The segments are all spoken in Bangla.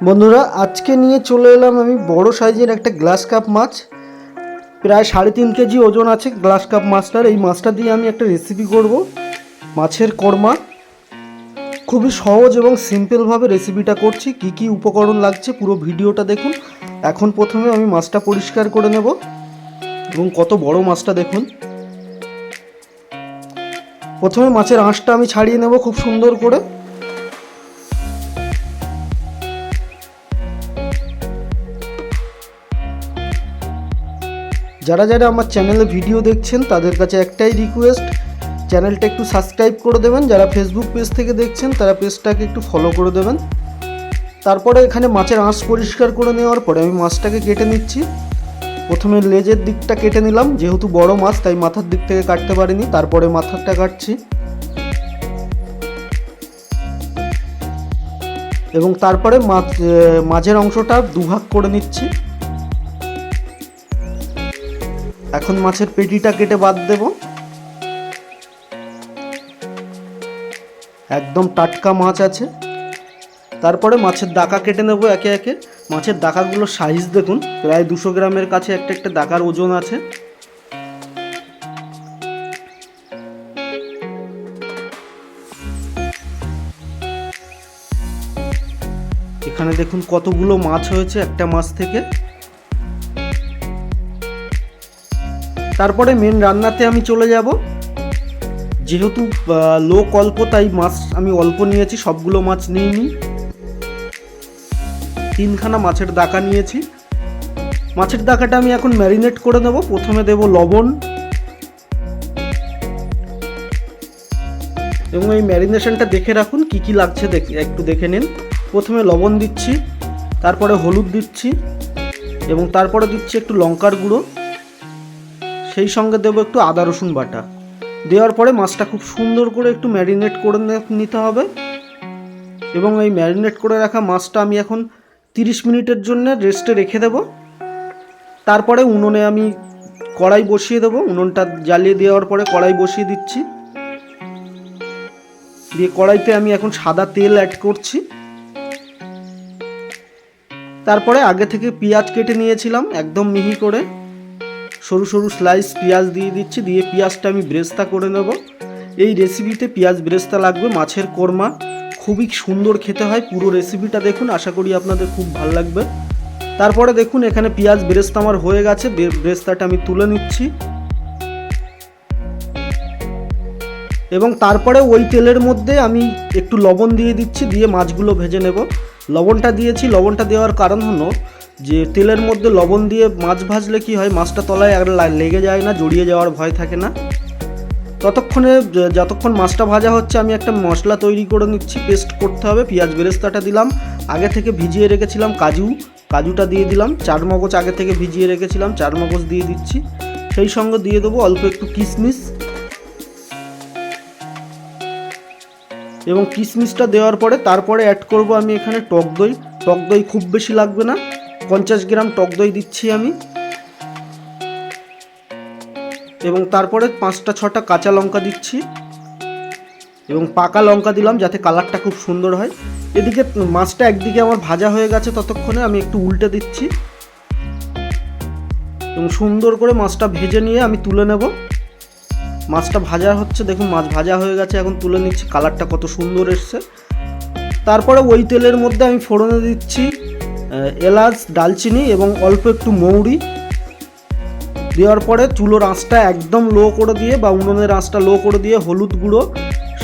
বন্ধুরা, আজকে নিয়ে চলে এলাম আমি বড় সাইজের একটা গ্লাস কাপ মাছ। প্রায় সাড়ে তিন কেজি ওজন আছে গ্লাস কাপ মাছটার। এই মাছটা দিয়ে আমি একটা রেসিপি করব, মাছের কর্মা। খুবই সহজ এবং সিম্পলভাবে রেসিপিটা করছি, কি কি উপকরণ লাগছে পুরো ভিডিওটা দেখুন। এখন প্রথমে আমি মাছটা পরিষ্কার করে নেব এবং কত বড় মাছটা দেখুন। প্রথমে মাছের আঁশটা আমি ছাড়িয়ে নেব খুব সুন্দর করে। যারা যারা আমার চ্যানেলে ভিডিও দেখছেন, তাদের কাছে একটাই রিকোয়েস্ট চ্যানেলটা একটু সাবস্ক্রাইব করে দেবেন। যারা ফেসবুক পেজ থেকে দেখছেন, তারা পেজটাকে একটু ফলো করে দেবেন। তারপরে এখানে মাছের আঁশ পরিষ্কার করে নেওয়ার পরে আমি মাছটাকে কেটে নিচ্ছি। প্রথমে লেজের দিকটা কেটে নিলাম, যেহেতু বড় মাছ, তাই মাথার দিক থেকে কাটতে পারিনি। তারপরে মাথাটা কাটছি। এবং তারপরে মাছ মাঝের অংশটা দুভাগ করে নিচ্ছি। এখন মাছের পেটিটা কেটে বাদ দেব। একদম টাটকা মাছ আছে। তারপরে মাছের দাকা কেটে নেব একে একে। মাছের দাকাগুলো সাইজ দেখুন, প্রায় দুশো গ্রামের কাছে একটা একটা দাকার ওজন আছে। এখানে দেখুন কতগুলো মাছ হয়েছে একটা মাছ থেকে। তারপরে মেন রান্নাতে আমি চলে যাব। যেহেতু লোক অল্প, তাই মাছ আমি অল্প নিয়েছি, সবগুলো মাছ নিইনি। তিনখানা মাছের দাকা নিয়েছি। মাছের দাকাটা আমি এখন ম্যারিনেট করে নেব। প্রথমে দেব লবণ। এবং এই ম্যারিনেশনটা দেখে রাখুন, কি কি লাগছে দেখে, একটু দেখে নিন। প্রথমে লবণ দিচ্ছি, তারপরে হলুদ দিচ্ছি, এবং তারপরে দিচ্ছি একটু লঙ্কার গুঁড়ো। সেই সঙ্গে দেবো একটু আদা, রসুন বাটা। দেওয়ার পরে মাছটা খুব সুন্দর করে একটু ম্যারিনেট করে নিতে হবে। এবং এই ম্যারিনেট করে রাখা মাছটা আমি এখন তিরিশ মিনিটের জন্য রেস্টে রেখে দেব। তারপরে উনুনে আমি কড়াই বসিয়ে দেবো। উনুনটা জ্বালিয়ে দেওয়ার পরে কড়াই বসিয়ে দিচ্ছি। দিয়ে কড়াইতে আমি এখন সাদা তেল অ্যাড করছি। তারপরে আগে থেকে পেঁয়াজ কেটে নিয়েছিলাম একদম মিহি করে। সরু সরু স্লাইস পেঁয়াজ দিয়ে দিচ্ছি, দিয়ে পেঁয়াজটা আমি ব্রেস্তা করে নেব। এই রেসিপিতে পেঁয়াজ ব্রেস্তা লাগবে, মাছের কোরমা। খুবই সুন্দর খেতে হয়, পুরো রেসিপিটা দেখুন, আশা করি আপনাদের খুব ভালো লাগবে। তারপরে দেখুন, এখানে পেঁয়াজ ব্রেস্তা আমার হয়ে গেছে ব্রেস্তাটা আমি তুলে নিচ্ছি। এবং তারপরে ওই তেলের মধ্যে আমি একটু লবণ দিয়ে দিচ্ছি, দিয়ে মাছগুলো ভেজে নেব। লবণটা দিয়েছি, লবণটা দেওয়ার কারণ হলো যে তেলের মধ্যে লবণ দিয়ে মাছ ভাজলে কি হয়? মাছটা তলায় আর লেগে যায় না, জড়িয়ে যাওয়ার ভয় থাকে না। ততক্ষণে যতক্ষণ মাছটা ভাজা হচ্ছে, আমি একটা মশলা তৈরি করে নিচ্ছি, পেস্ট করতে হবে, পেঁয়াজ বেরেস্তাটা দিলাম, আগে থেকে ভিজিয়ে রেখেছিলাম কাজু, কাজুটা দিয়ে দিলাম চার মগজ আগে থেকে ভিজিয়ে রেখেছিলাম চার মগজ দিয়ে দিচ্ছি, সেই সঙ্গে দিয়ে দেবো অল্প একটু কিশমিশ। এবং কিশমিশটা দেওয়ার পরে তারপরে অ্যাড করব আমি এখানে টক দই। টক দই খুব বেশি লাগবে না। পঞ্চাশ গ্রাম টক দই দিচ্ছি আমি। এবং তারপরে পাঁচটা ছটা কাঁচা লঙ্কা দিচ্ছি। এবং পাকা লঙ্কা দিলাম যাতে কালারটা খুব সুন্দর হয়। এদিকে মাছটা একদিকে আমার ভাজা হয়ে গেছে ততক্ষণে আমি একটু উল্টে দিচ্ছি। এবং সুন্দর করে মাছটা ভেজে নিয়ে আমি তুলে নেব। মাছটা ভাজা হচ্ছে, দেখুন মাছ ভাজা হয়ে গেছে, এখন তুলে নিচ্ছি, কালারটা কত সুন্দর এসছে। তারপরে ওই তেলের মধ্যে আমি ফোড়নে দিচ্ছি এলাচ, ডালচিনি এবং অল্প একটু মৌরি দেওয়ার পরে চুলোর আঁচটা একদম লো করে দিয়ে বা উনুনের আঁচটা লো করে দিয়ে হলুদ গুঁড়ো,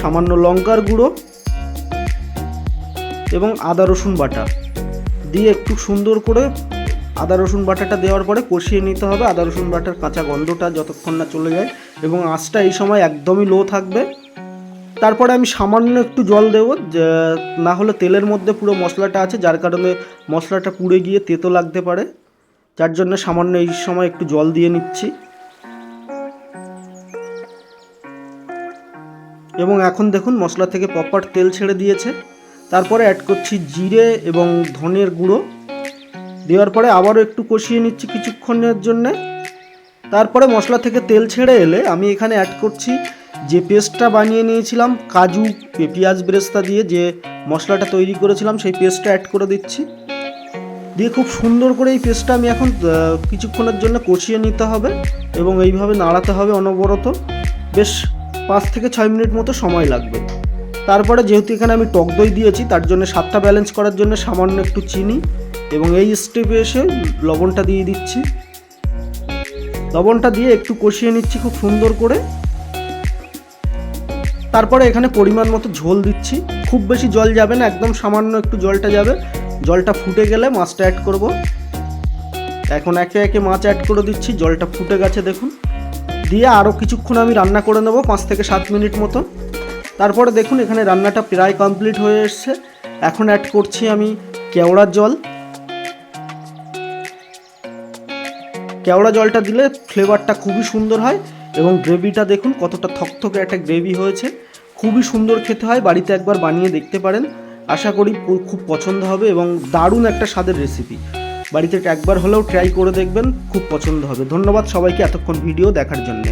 সামান্য লঙ্কার গুঁড়ো এবং আদা, রসুন বাটা দিয়ে একটু সুন্দর করে আদা, রসুন বাটাটা দেওয়ার পরে কষিয়ে নিতে হবে। আদা, রসুন বাটার কাঁচা গন্ধটা যতক্ষণ না চলে যায় এবং আঁচটা এই সময় একদমই লো থাকবে। তারপরে আমি সামান্য একটু জল দেবো না হলে তেলের মধ্যে পুরো মশলাটা আছে, যার কারণে মশলাটা পুড়ে গিয়ে তেতো লাগতে পারে। যার জন্য সামান্য এই সময় একটু জল দিয়ে নিচ্ছি। এবং এখন দেখুন মশলা থেকে প্রপার তেল ছেড়ে দিয়েছে। তারপরে অ্যাড করছি জিরে এবং ধনের গুঁড়ো। দেওয়ার পরে আবারও একটু কষিয়ে নিচ্ছি কিছুক্ষণের জন্যে। তারপরে মশলা থেকে তেল ছেড়ে এলে আমি এখানে অ্যাড করছি যে পেস্টটা বানিয়ে নিয়েছিলাম, কাজু, পেঁয়াজ বেরেস্তা দিয়ে যে মশলাটা তৈরি করেছিলাম, সেই পেস্টটা অ্যাড করে দিচ্ছি। দিয়ে খুব সুন্দর করে এই পেস্টটা আমি এখন কিছুক্ষণের জন্য কষিয়ে নিতে হবে এবং এইভাবে নাড়াতে হবে অনবরত। বেশ পাঁচ থেকে ছয় মিনিট মতো সময় লাগবে। তারপরে যেহেতু এখানে আমি টক দই দিয়েছি, তার জন্য স্বাদটা ব্যালেন্স করার জন্য সামান্য একটু চিনি এবং এই স্টেপে এসে লবণটা দিয়ে দিচ্ছি। লবণটা দিয়ে একটু কষিয়ে নিচ্ছি খুব সুন্দর করে। তারপরে এখানে পরিমাণ মতো ঝোল দিচ্ছি। খুব বেশি জল যাবে না, একদম সামান্য একটু জলটা যাবে। জলটা ফুটে গেলে মাছটা অ্যাড করব। এখন একে একে মাছ অ্যাড করে দিচ্ছি, জলটা ফুটে গেছে দেখুন। দিয়ে আরও কিছুক্ষণ আমি রান্না করে নেব, পাঁচ থেকে সাত মিনিট মতো। তারপরে দেখুন এখানে রান্নাটা প্রায় কমপ্লিট হয়ে এসছে। এখন অ্যাড করছি আমি কেওড়ার জল। কেওড়া জলটা দিলে ফ্লেভারটা খুবই সুন্দর হয়। এবং গ্রেভিটা দেখুন, কতটা থকথকে একটা গ্রেভি হয়েছে। খুবই সুন্দর খেতে হয়, বাড়িতে একবার বানিয়ে দেখতে পারেন। আশা করি খুব পছন্দ হবে এবং দারুণ একটা স্বাদের রেসিপি বাড়িতে একবার হলেও ট্রাই করে দেখবেন, খুব পছন্দ হবে। ধন্যবাদ সবাইকে এতক্ষণ ভিডিও দেখার জন্যে।